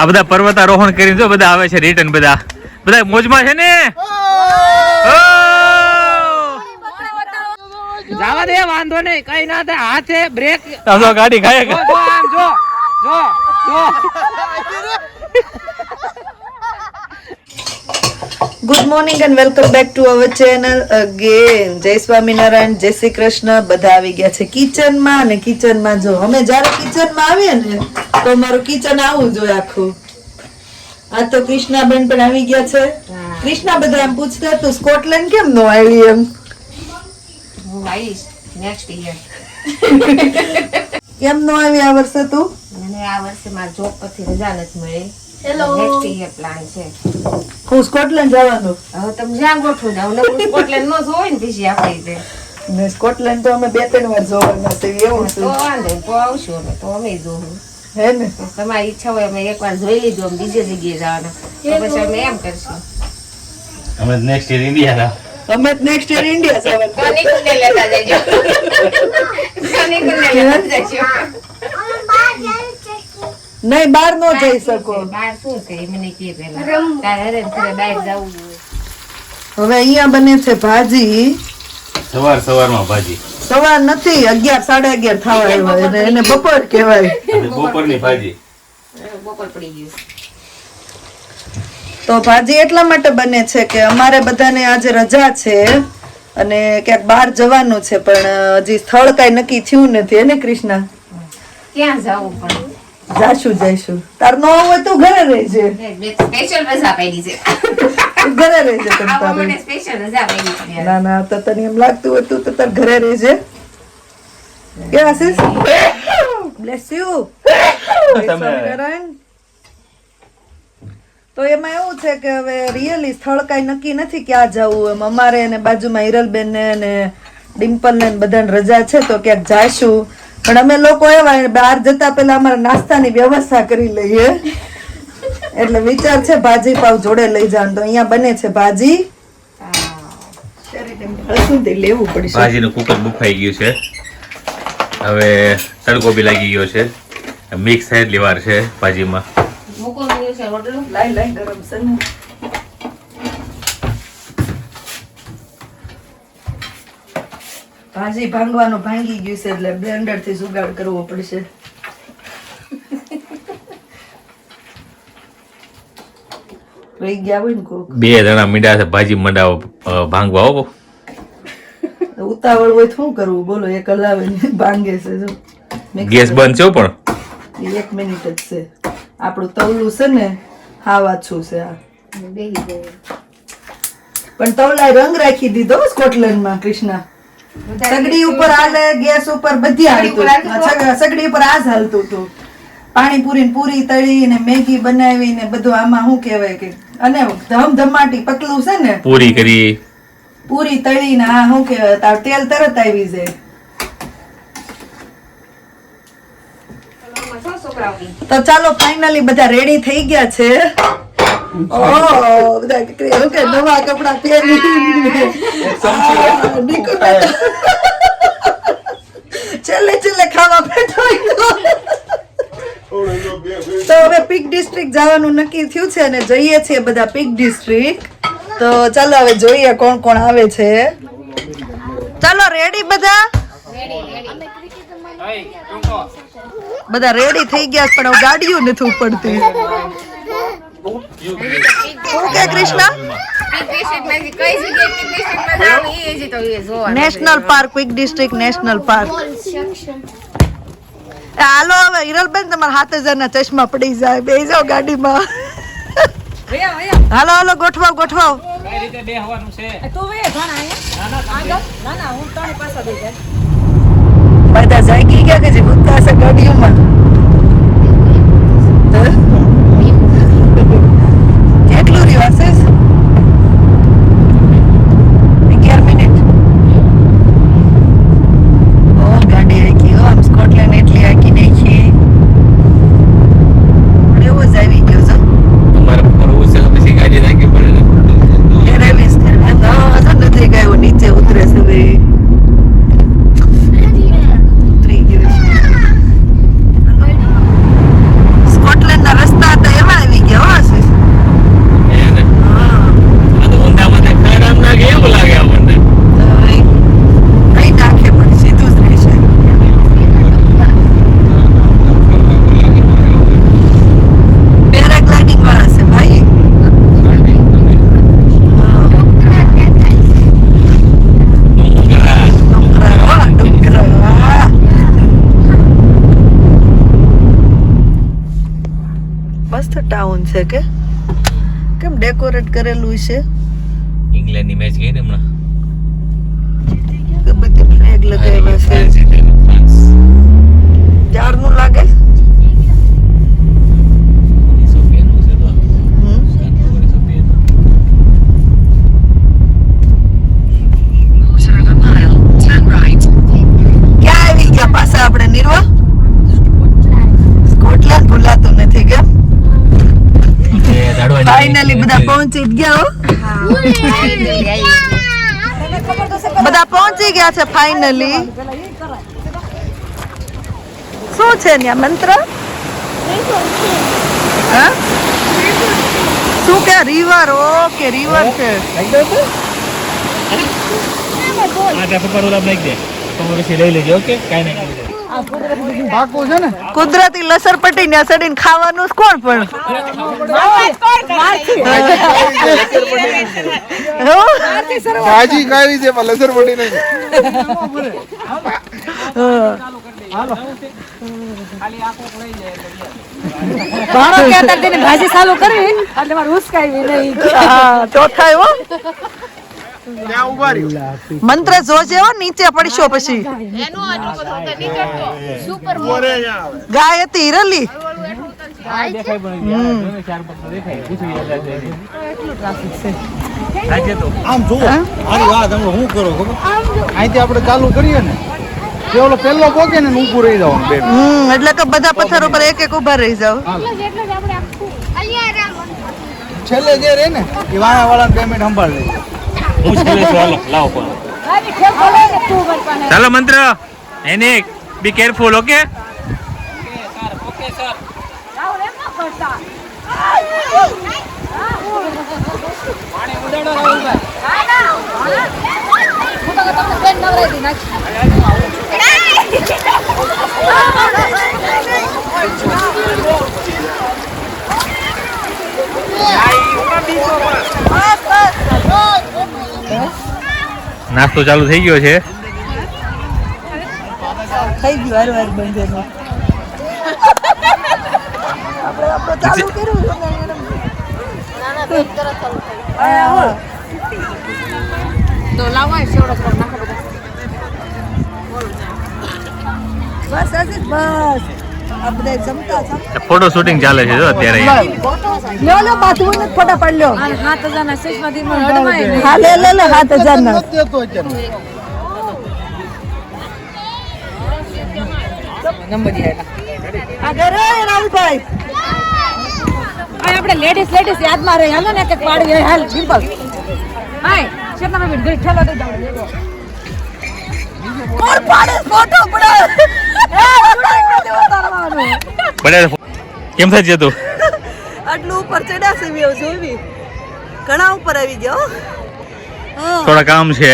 આ બધા પર્વતારોહણ કરીને જો બધા આવે છે રિટર્ન બધા. બધા મોજમાં છે ને? જાવા દે વાંધો નહીં કઈ ના થાય. હાથે બ્રેક ગાડી ખાય જો જો આમ જો જો જો. Good morning and welcome back to our channel again Jai Swaminarayan Jai Shri Krishna. બધા આવી ગયા છે કિચનમાં અને કિચનમાં જો અમે જ્યારે કિચનમાં આવીએ ને તો અમારું કિચન આવું જોઈએ આખું. આ તો કૃષ્ણાબેન પણ આવી ગયા છે. કૃષ્ણા બધા એમ પૂછતા તું સ્કોટલેન્ડ કેમ નો આવી એમ? હું આવીશ નેક્સ્ટ યર કેમ નો આવી આ વર્ષે તું? મને આ વર્ષે મારા જોબ પરથી રજા નથી મળી. નેક્સ્ટ યર પ્લાન છે. હું સ્કોટલેન્ડ જવાનું. હવે તમે જ્યાં ગોઠવો જાવ ને સ્કોટલેન્ડ નો જોઈ ને પછી આપણે ને સ્કોટલેન્ડ તો અમે બે ત્રણ વાર જોવાના છે એવું તો વાંધો નહીં, તો આવશું અમે તો અમે જોવું. હે ને? તમારી ઈચ્છા હોય અમે એકવાર જોઈ લીધું અમે બીજી જગ્યાએ જવાના. તો પછી અમે એમ કરશું. અમે નેક્સ્ટ યર ઇન્ડિયા અમે નેક્સ્ટ યર ઇન્ડિયા જવાનું કોની નિકુંજને લેતા જજો. કોની નિકુંજને લેતા જજો. નહીં બહાર નો જઈ શકો. બહાર શું છે? એ મને પહેલા તારે હરે બહાર જવું હવે અહીંયા બને છે ભાજી. સવાર સવારમાં ભાજી. સવાર નથી અગિયાર સાડા અગિયાર થવા આવ્યા એને એને બપોર કહેવાય. અને બપોરની ભાજી. બપોર પડી ગયું. તો ભાજી એટલા માટે બને છે કે અમારે બધાને આજે રજા છે અને ક્યાંક બહાર જવાનું છે પણ હજી સ્થળ કાંઈ નક્કી થયું નથી એને કૃષ્ણા? ક્યાં જવું પણ? જાશું જઈશું તાર નો હોય તો ઘરે રહેજે. સ્પેશિયલ રજા પડી છે. ઘરે રહેજે તમ આવા તારે. માટે સ્પેશિયલ રજા પડી છે ના ના તો તને એમ લાગતું હોય તું તો તાર ઘરે રહેજે. કે આશીષ બ્લેસ યુ તો એમાં એવું છે કે હવે રિયલી સ્થળ કાંઈ નક્કી નથી ક્યાં જવું. એમ અમારે ને બાજુમાં હિરલબેન ને ને ડિમ્પલ ને બધાને રજા છે તો ક્યાંક જાશું. પણ અમે લોકો એવા બહાર જતા પહેલા અમારે નાસ્તાની વ્યવસ્થા કરી લઈએ. એટલે વિચાર છે ભાજી પાવ જોડે લઈ જવાનું તો અહીંયા બને છે ભાજી. લેવું પડે લેવું પડશે. ભાજીનું કુકર બુફાઈ ગયું છે. હવે તડકો બી લાગી ગયો છે. મિક્સ થાય એટલી વાર છે ભાજીમાં. મૂકો છે લાઈ લાઈ ગરમ છે ભાજી ભાંગવાનું ભાંગી ગયું છે એટલે બ્લેન્ડરથી જુગાડ કરવો પડશે. રહી ગયા હોય ને કોક? બે જણા મીડા છે ભાજી મંડાવો ભાંગવા હો. ઉતાવળ હોય તો શું કરવું? બોલો એક હલાવે ને ભાંગે છે જો. ગેસ બંધ છે પણ. એ એક મિનિટ જ છે. આપણું તવલું છે ને હા વાછું છે આ. પણ તવલાએ રંગ રાખી દીધો સ્કોટલેન્ડમાં કૃષ્ણા. સગડી ઉપર હાલે ગેસ ઉપર બધી હાલતું સગડી ઉપર આ જ હાલતું હતું. પાણીપુરી ને પૂરી તળી ને મેગી બનાવી ને બધું આમાં શું કહેવાય કે અને ધમધમાટી પતલું છે ને પૂરી કરી. પૂરી તળી ને આ શું કહેવાય તાર તેલ તરત આવી જાય. તો ચાલો ફાઇનલી બધા રેડી થઈ ગયા છે. ઓહ, બધા કે- શું કે નવા કપડા પહેરી આ, નીકળતા છેલ્લે છેલ્લે ખાવા બેઠો તો હવે પીક ડિસ્ટ્રિક્ટ જવાનું નક્કી થયું છે અને જઈએ છીએ બધા પીક ડિસ્ટ્રિક્ટ તો ચાલો હવે જોઈએ કોણ કોણ આવે છે. ચાલો રેડી બધા? બધા રેડી થઈ ગયા છે, પણ હવે ગાડીઓ નથી ઉપડતી. કે Krishna? National park quick district national park હાલો હવે, હિરલબેન તમારા હાથે હજારના ચશ્મા પડી જાય. બે જાઓ ગાડીમાં. હાલો હાલો ગોઠવાવ ગોઠવાવ કઈ રીતે બેહવાનું છે બધા જાગી ગયા કે જે ભૂતકા હશે ગાડીઓમાં હે? કેટલું રહ્યું આશીષ અગિયાર મિનિટ ઓ ગાડી આખી હો આમ સ્કોટલેન્ડ એટલી આખી નાખી એવો જ આવી ગયો છો તમારે ફરવું છે તો પછી ગાડી રાખવી પડે ને એરેલીસ નથી ગયો નીચે ઉતરે છે ભાઈ ઉતરી ગયો છે મસ્ત ટાઉન છે કે? કેમ ડેકોરેટ કરેલું છે? ઇંગ્લેન્ડની મેચ ગઈ ને હમણાં? બધી ફ્લેગ લગાવેલા છે. ફ્રાન્સ એટલે ફ્રાન્સ ઝાડનું લાગે સોફિયાનું છે તો હમ. સોફિયાનું ક્યાં આવી ગયા પાછા આપણે નીરવા સ્કોટલેન્ડ ભૂલાતું નથી કે ફાઇનલી બધા પહોંચી જ ગયા હો બધા પહોંચી ગયા છે ફાઇનલી શું છે ત્યાં મંત્ર હા? શું કે રિવર ઓકે રિવર છે આ ત્યાં પપ્પા રોલ નાખી દે તમે પછી લઈ લેજો ઓકે કાંઈ નહીં કુદરતી લસરપટ્ટી ને સડીને ખાવાનું જ કોણ પણ? ભાજી છે પણ લસણ પડી નહીં. ભાજી ચાલુ કરવી એટલે મારે ઉસકાવી નહીં. થાય હો ત્યાં ઊભા રહ્યો. મંત્ર જોજે હો નીચે પડશો પછી. ગાય હતી હિરલી. આમ જુઓ આની વાત હમણાં હું કરો ખબર? અહીંથી આપણે ચાલુ કરીએ ને તે ઓલો પહેલો ને ઊભું રહી જવાનું બે હમ એટલે કે બધા પથ્થર ઉપર એક એક ઊભા રહી જાવ છેલ્લે જે રે ને એ વાળા વાળા પેમેન્ટ સંભાળ લે ચાલો મંત્ર. એને બી કેરફુલ ઓકે નાસ્તો ચાલુ થઈ ગયો છે. થઈ ગયું વાર વાર બંધ. આપણે આપણે ચાલુ કર્યું ને. તો લાવાય સેવડો પર નાખો બસ બસ. ફોટો શૂટિંગ ચાલે છે જો અત્યારે. લ્યો લ્યો બાથરૂમ ને ફોટા પાડ લ્યો. અને હાથ હજારના શેષમાંથી મને અડવાય હા લે લે લે હાથ હજાર ના નથી દેતો અત્યારે. આ ઘરે રાહુલભાઈ આ આપણે લેડીઝ લેડીઝ યાદમાં રહી હાલો ને એક પાડી હાલ સિમ્પલ હાય શેતના મેં ઘડી ઠેલો દઈ જાવ કોણ પાડે ફોટો પડે. કેમ થાય જતું આટલું ઉપર ચડ્યા છે મેં જોવી ઘણા ઉપર આવી ગયો. હો. હા થોડા કામ છે.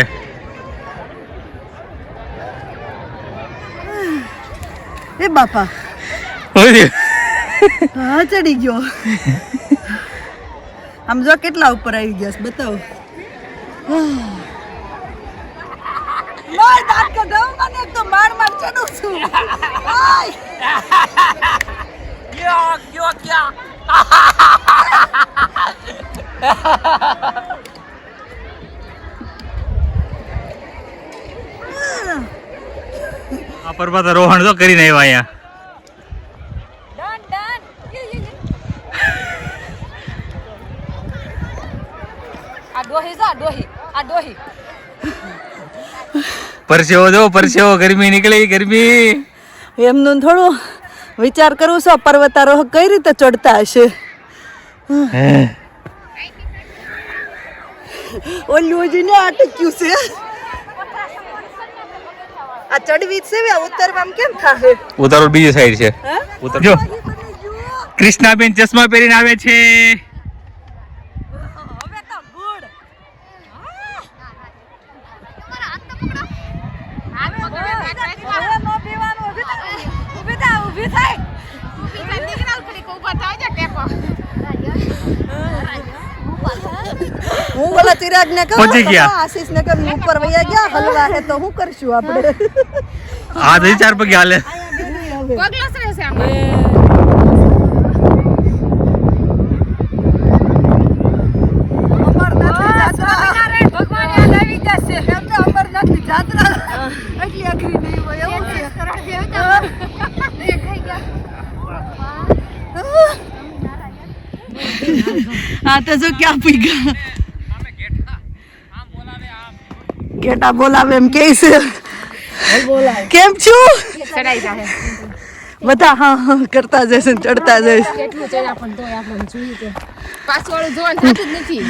એ બાપા. હા ચડી ગયો. આમ જો કેટલા ઉપર આવી ગયા છે બતાવો. કઢાવ મને એક તો માર માર ચડું છું. આય! આ પર્વત રોહણ તો કરીને આવ્યા અહીંયા. ડન ડન આ ડોહી જા ડોહી આ ડોહી. પરસેવો જો પરસેવો ગરમી નીકળી ગરમી. એમનું થોડું વિચાર કરું છું પર્વતારોહક કઈ રીતે ચડતા હશે? ઓલું હજી ને અટક્યું છે. આ ચડવી છે વે ઉતરવામાં કેમ થાહે? ઉતારો બીજી સાઈડ છે. ઉતર. જો. કૃષ્ણાબેન ચશ્મા પહેરીને આવે છે. હવે તો ગુડ. ઓલા ને કહો. પહોંચી ગયા. આશીષ ને કહો ઉપર વયા ગયા. હલવા હે તો હું કરશું આપણે? આ દઈ ચાર પગે હાલે. પગલાસ રહેશે આમાં? Ah, tá o que a ગેટા બોલાવે એમ કે છે. કેમ છું? બધા હા હા કરતા જશે ને ચડતા જશે કેટલું ચડ્યા પણ તોય આપણે જોયું કે. પાછું વાળું જોવાનું થતું જ નથી.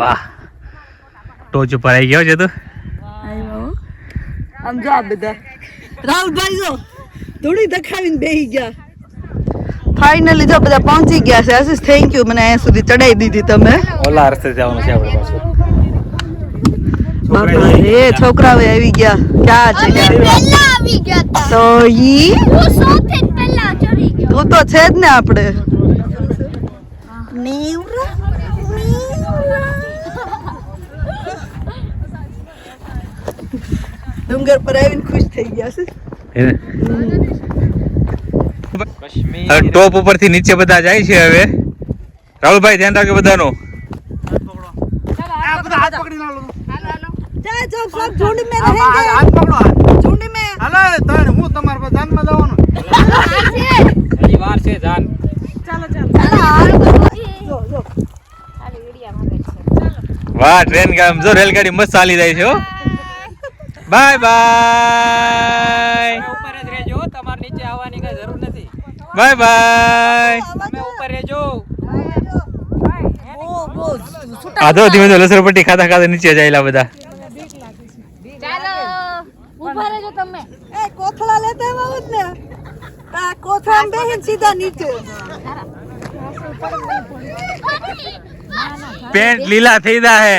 વાહ. ટોચ ઉપર આવી ગયો છે તો? આમ જો આ બધા. રાહુલભાઈ જો થોડી દખાવીને બેહી ગયા. ફાઇનલી જો બધા પહોંચી ગયા છે. આશીષ થેન્ક યુ મને અહીંયા સુધી ચડાઈ દીધી તમે. ઓલા રસ્તે જવાનું છે આપણે પાછું. બાપા છોકરાઓ આવી ગયા. ક્યાં છે? ગયા તો ઈ? તું તો જ ને આપણે. ડુંગર પર આવીને ખુશ થઈ ગયા છે. ખબર હવે ટોપ ઉપરથી નીચે બધા જાય છે હવે. રાહુલભાઈ ધ્યાન રાખે બધાનું. વાહ ટ્રેન કામ જો રેલગાડી મસ્ત ચાલી જાય છે બાય બાય. Bye bye. તમે ઉપર રહેજો. ધીમે ધીમે લસર ખાતા ખાતા નીચે જાયેલા બધા. એ કોથળા લેતા આવો કોથળામાં બેહીને સીધા નીચે. પેન્ટ લીલા થઈ જા હે.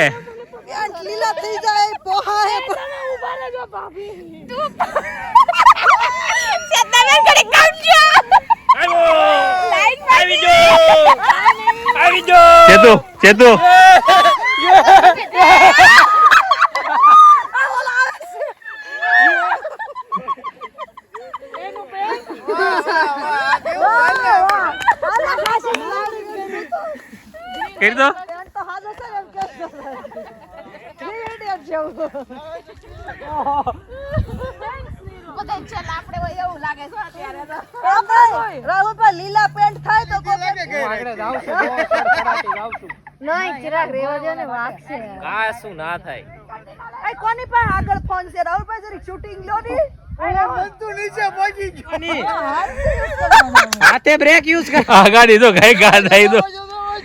પેન્ટ લીલા થઈ જાય પોહા હે. ઊભા રહેજો ભાભી. તું સત્તાવેન કડે કામ ચેતુ કરી દો તો હાજો ચેતુ એમ કે રેડિયર જેવું બધા આપણે હોય એવું લાગે છે અત્યારે તો. રાહુલ લીલા પેન્ટ થાય તો આગળ જાવ છું જાવ છું. નહીં ચિરાગ રેવા દે ને વાગશે. કા શું ના થાય. એ કોની પાસે આગળ ફોન છે? રાહુલ પાસે જરીક શૂટિંગ લો ની. હાથે બ્રેક યુઝ કર. તો કઈ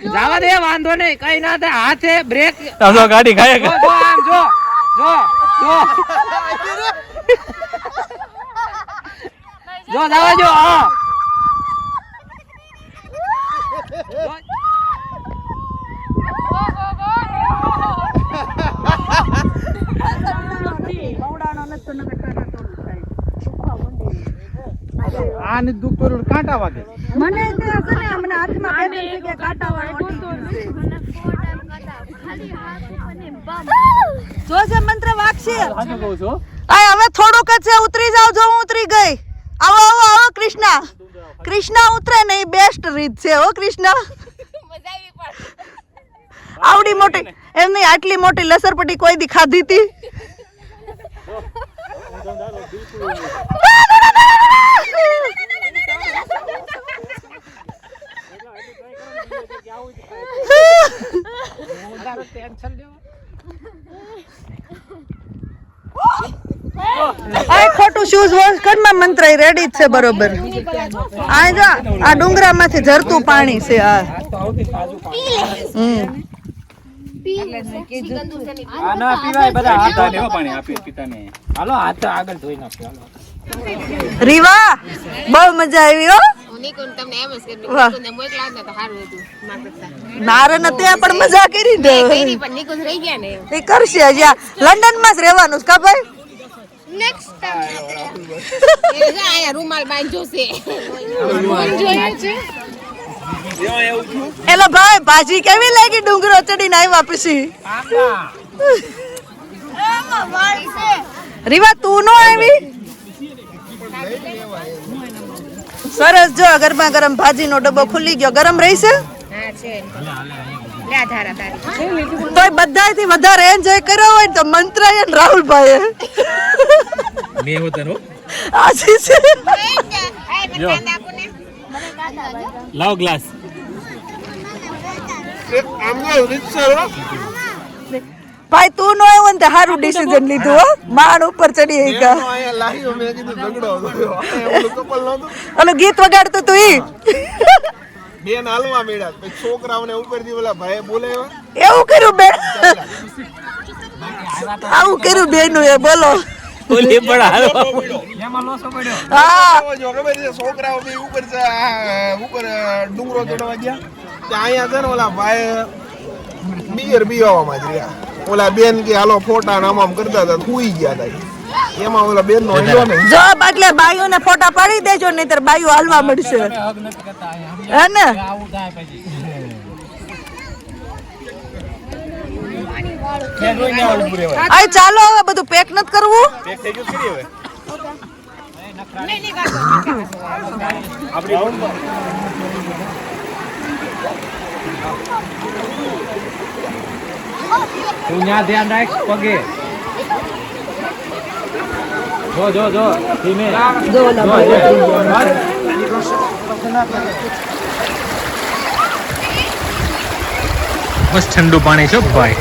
જવા દે વાંધો નહીં. કઈ ના થાય હાથે બ્રેક ગાડી ખાય જો જો આમ જો જો જો. જો જવા જો હા આ દુખ તો કાંટા વાગે મને તો હશે ને હમણાં હાથમાં બે છે કે કાંટા વાળો ખાલી હાથ અને બમ જો છે મંત્ર વાગશે સાચું કહું છું આ હવે થોડુંક જ છે ઉતરી જાવ જો હું ઉતરી ગઈ આવો આવો આવો, કૃષ્ણા. કૃષ્ણા ઉતરે ને એ બેસ્ટ રીત છે, હો, કૃષ્ણા. આવડી મોટી, એમની આટલી મોટી લસરપટ્ટી કોઈ દી ખાધી હતી આ ખોટું શૂઝ વોશ કરમાં મંત્ર રેડી જ છે બરોબર. આ જો આ ડુંગરામાંથી ઝરતું પાણી છે આ. હમ. આ ના પીવાય બધા હાથ લેવો પાણી આપી પીતા ને હાલો હાથ આગળ ધોઈ નાખો હાલો. રીવા બહુ મજા આવી હો. મારા કરતા. મારે ને ત્યાં પણ મજા કરી દે. કઈરી પણ નિકુંજ રહી ગયા ને. એ કરશે લંડનમાં જ રહેવાનું કા ભાઈ? નેક્સ્ટ ટાઈમ એ જા અહીંયા રૂમાલ બાંધ્યો છે. એલો ભાઈ ભાજી કેવી લાગી ડુંગરો ચડીને આવ્યા પછી? રીવા તું નો આવી? સરસ જો ગરમા ગરમ ભાજીનો ડબ્બો ખુલી ગયો. ગરમ રહેશે? હા છે. લે એ તોય બધાથી વધારે એન્જોય કર્યો હોય તો મંત્રાય ને રાહુલભાઈએ. મેં હોતા નો આશીષ આ બેન કાંદા આપો ને લાવ ગ્લાસ ભાઈ તું નો આવ્યો ને તો સારું ડિસિઝન લીધું હો. માણ ઉપર ચડી ગઈ અને ગીત વગાડતું તું ઈ. બેન હાલવા મેળા પછી છોકરાઓને ઉપરથી ઓલા ભાઈ બોલાવ્યા. એવું કર્યું બેન? આવું કર્યું બેનું એ બોલો. ઓલી પણ હાલવા એમાં લોસો પડ્યો. હા. જો ખબર છે છોકરાઓ બી ઉપર ઉપર ડુંગરો ચડવા ગયા. ત્યાં અહીંયા છે ને ઓલા ભાઈ બિયર પીવામાં જ રહ્યા. ઓલા બેન કે હાલો ફોટા ને આમ કરતા હતા સુઈ ગયા હતા એમાં ઓલા બેન નો હિલો ને. જો એટલે ને ફોટા પાડી દેજો નહીતર બાઈઓ હાલવા મળશે. હે ને? આવું થાય પછી. આ ચાલો હવે બધું પેક નથી કરવું? તું ત્યાં ધ્યાન રાખ પગે. જો જો જો ધીમે. જો બસ. ઠંડુ પાણી છો ભાઈ.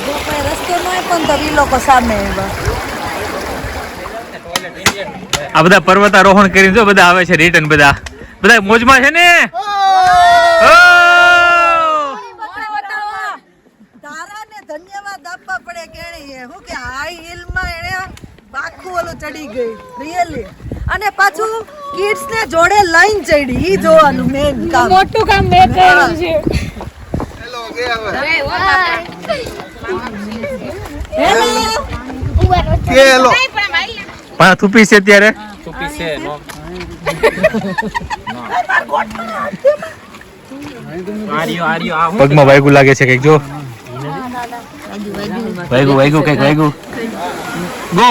જો કોઈ રસ્તો ન હોય પણ તો ઈ લોકો સામે આવ્યા. આ બધા પર્વતારોહણ કરીને જો બધા આવે છે રિટર્ન બધા. બધા મોજમાં છે ને ઓ! તારાને ધન્યવાદ આપવા પડે કેણી હું કે હાઈ હિલમાં એને આખું ઓલું ચડી ગઈ રિયલી અને પાછું કિડ્સ ને જોડે લઈને ચડી ઈ જોવાનું મેન કામ. મોટું કામ મેં કર્યું છે. હેલો ગે હવે? હેલો કે હેલો? પણ થૂપી છે ત્યારે ચૂપી છે નો. પગમાં વાયગું લાગે છે કંઈક જો. વાયગું વાયગું કંઈક વાયગું. ગો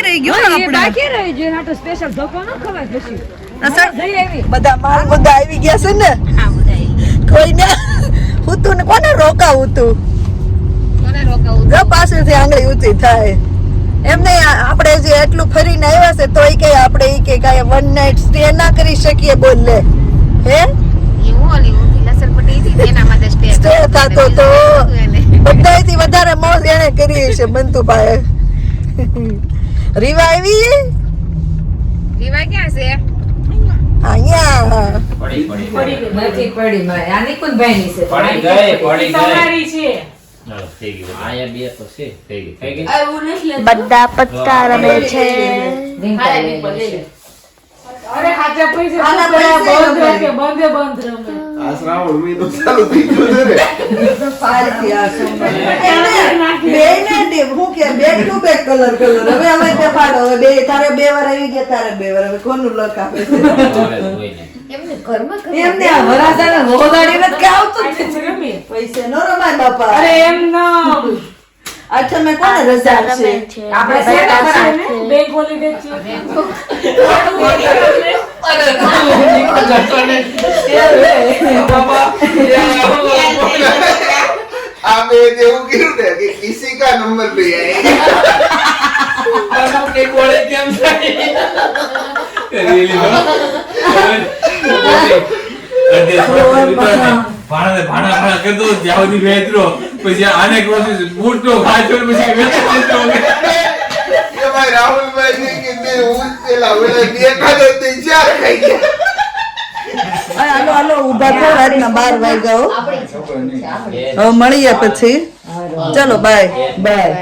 રહી ગયો ને આપણે. બાકી રહી ગયો એના તો સ્પેશિયલ ધોકો ન ખવાય પછી. બધા માલ બધા આવી ગયા છે ને? કોઈને હું તું ને કોને રોકાવું તું? જો પાછળથી આંગળી ઊંચી થાય. એમને આપણે જે એટલું ફરીને આવ્યા છે તોય કે આપણે ઈ કે કાંઈ વન નાઇટ સ્ટે ના કરી શકીએ બોલ. લે હે સ્ટે થતો તો બધાયથી વધારે મોજ એને કરી છે બંતુભાઈ રીવા આવી? રીવા ક્યાં છે? અહીંયા. પડી પડી મારે. ની છે. પડી ગઈ, પડી ગઈ. તમારી છે. આયા બે તો છે. થઈ ગઈ થઈ ગઈ બધા પત્તા રમે છે. બંધે બંધ રમે. આ શ્રાવણ મહિનો ચાલુ થઈ ગયો છે ને સારી આ સમય. એને બેયને દે, હું કે back to back colour colour હવે હવે તે પાડો બે તારે બે વાર આવી ગયા તારે બે વાર હવે કોનું લક આપે એમને આ વરાજાને હોદાડી કે આવતું જ આજે પૈસે નો રમાય બાપા. અરે એમ ન. અચ્છા મેં કોને રજા છે આપણે છે. ને ખરા ને? બેંક હોલિડે છે આ બે એવું કીધું ને કે કિસી કા નંબર લે આए ભાણા ભાણા ભાણા કરતો જ્યાં સુધી આને કહું બૂટ નો ખાચો પછી વેચરો કે. ભાઈ રાહુલભાઈ ને કે તે હું પેલા ઓલા દેખા તો તે ચાર ખાઈ ગયા. હાલો હાલો ઊભા થો રાતના બાર વાગ્યા હો. હવે મળીએ પછી. ચલો બાય બાય